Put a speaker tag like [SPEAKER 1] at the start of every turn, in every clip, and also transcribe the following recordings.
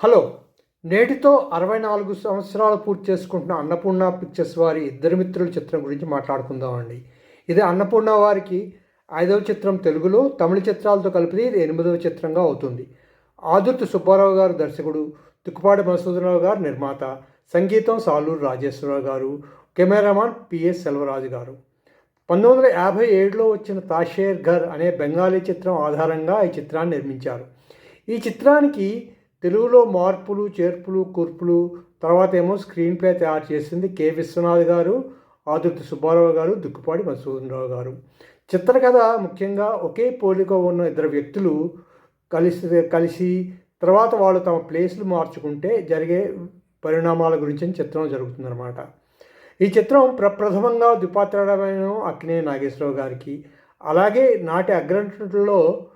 [SPEAKER 1] Hello నేటితో అరవై నాలుగు సంవత్సరాలు పూర్తి చేసుకుంటున్న అన్నపూర్ణ పిక్చర్స్ వారి ఇద్దరు మిత్రుల చిత్రం గురించి మాట్లాడుకుందామండి. ఇది అన్నపూర్ణ వారికి ఐదవ చిత్రం తెలుగులో తమిళ చిత్రాలతో కలిపి ఇది ఎనిమిదవ చిత్రంగా అవుతుంది. ఆదుర్తి సుబ్బారావు గారు దర్శకుడు తుక్కుపాటి మధుసూదనరావు గారు నిర్మాత సంగీతం సాలూరు రాజేశ్వరరావు గారు కెమెరామాన్ పిఎస్ సెల్వరాజు గారు. పంతొమ్మిది వందల యాభై ఏడులో వచ్చిన తాషేర్ ఘర్ అనే బెంగాలీ చిత్రం ఆధారంగా ఈ చిత్రాన్ని నిర్మించారు. ఈ చిత్రానికి తెలుగులో మార్పులు చేర్పులు కూర్పులు తర్వాత ఏమో స్క్రీన్ ప్లే తయారు చేసింది కె. విశ్వనాథ్ గారు ఆదుర్తి సుబ్బారావు గారు దుక్కుపాటి మధుసూదనరావు గారు. చిత్రకథ ముఖ్యంగా ఒకే పోలిక ఉన్న ఇద్దరు వ్యక్తులు కలిసి కలిసి తర్వాత వాళ్ళు తమ ప్లేస్లు మార్చుకుంటే జరిగే పరిణామాల గురించి చిత్రం జరుగుతుందన్నమాట. ఈ చిత్రం ప్రప్రథమంగా ద్విపాత్రమైన అక్కినే నాగేశ్వరరావు గారికి అలాగే నాటి అగ్రనటుల్లో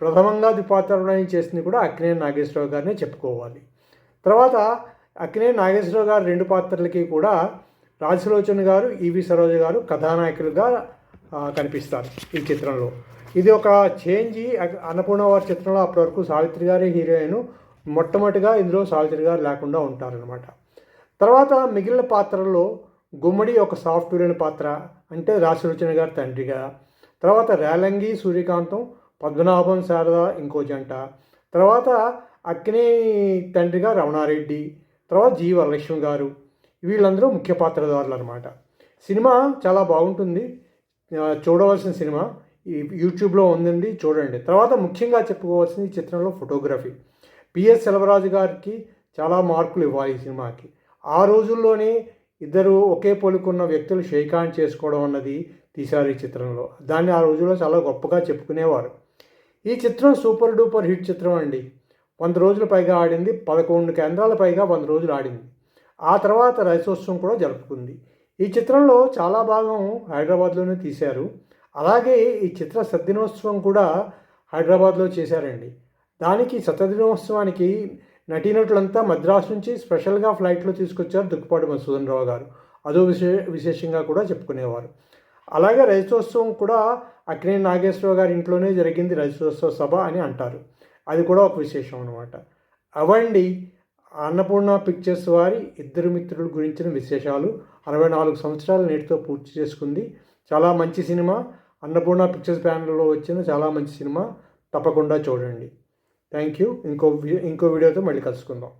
[SPEAKER 1] ప్రథమంగా ద్విపాత్రమైన చేసింది కూడా అక్కినే నాగేశ్వరరావు గారినే చెప్పుకోవాలి. తర్వాత అక్కినే నాగేశ్వరరావు గారు రెండు పాత్రలకి కూడా రాజసులోచన గారు ఈవి సరోజ గారు కథానాయకులుగా కనిపిస్తారు ఈ చిత్రంలో. ఇది ఒక చేంజ్ అన్నపూర్ణ వారి చిత్రంలో అప్పటివరకు సావిత్రి గారి హీరోయిన్ మొట్టమొదటిగా ఇందులో సావిత్రి గారు లేకుండా ఉంటారనమాట తర్వాత మిగిలిన పాత్రల్లో గుమ్మడి ఒక సాఫ్ట్వేర్ పాత్ర అంటే రాశిలోచన గారి తండ్రిగా. తర్వాత రేలంగి సూర్యకాంతం పద్మనాభం శారద ఇంకో జంట. తర్వాత అక్కినే తండ్రిగా రమణారెడ్డి తర్వాత జీ వరలక్ష్మి గారు. వీళ్ళందరూ ముఖ్య పాత్రధారులు అనమాట సినిమా చాలా బాగుంటుంది. చూడవలసిన సినిమా. యూట్యూబ్లో ఉందండి చూడండి. తర్వాత ముఖ్యంగా చెప్పుకోవాల్సింది ఈ చిత్రంలో ఫోటోగ్రఫీ. పిఎస్ సెలవరాజు గారికి చాలా మార్కులు ఇవ్వాలి ఈ సినిమాకి. ఆ రోజుల్లోనే ఇద్దరు ఒకే పొలుకున్న వ్యక్తులు షేకాన్ చేసుకోవడం అన్నది తీశారు ఈ చిత్రంలో. దాన్ని ఆ రోజుల్లో చాలా గొప్పగా చెప్పుకునేవారు. ఈ చిత్రం సూపర్ డూపర్ హిట్ చిత్రం అండి. వంద రోజులు పైగా ఆడింది పదకొండు కేంద్రాల పైగా వంద రోజులు ఆడింది. ఆ తర్వాత రైసోత్సవం కూడా జరుపుకుంది. ఈ చిత్రంలో చాలా భాగం హైదరాబాద్లోనే తీశారు. అలాగే ఈ చిత్ర సద్దినోత్సవం కూడా హైదరాబాద్లో చేశారండి. దానికి శతదినోత్సవానికి నటీనటులంతా మద్రాసు నుంచి స్పెషల్గా ఫ్లైట్లో తీసుకొచ్చారు దుక్కుపాటి మధుసూదన్ రావు గారు. అదో విశే విశేషంగా కూడా చెప్పుకునేవారు. అలాగే రైతోత్సవం కూడా అక్కినే నాగేశ్వరరావు గారి ఇంట్లోనే జరిగింది రైతోత్సవ సభ అని అంటారు. అది కూడా ఒక విశేషం అనమాట అవండి అన్నపూర్ణ పిక్చర్స్ వారి ఇద్దరు మిత్రుల గురించిన విశేషాలు అరవై నాలుగు సంవత్సరాలు నేటితో పూర్తి చేసుకుంది. చాలా మంచి సినిమా. అన్నపూర్ణ పిక్చర్స్ ప్యానల్లో వచ్చిన చాలా మంచి సినిమా. తప్పకుండా చూడండి. Thank you. ఇంకో ఇంకో వీడియోతో మళ్ళీ కలుసుకుందాం.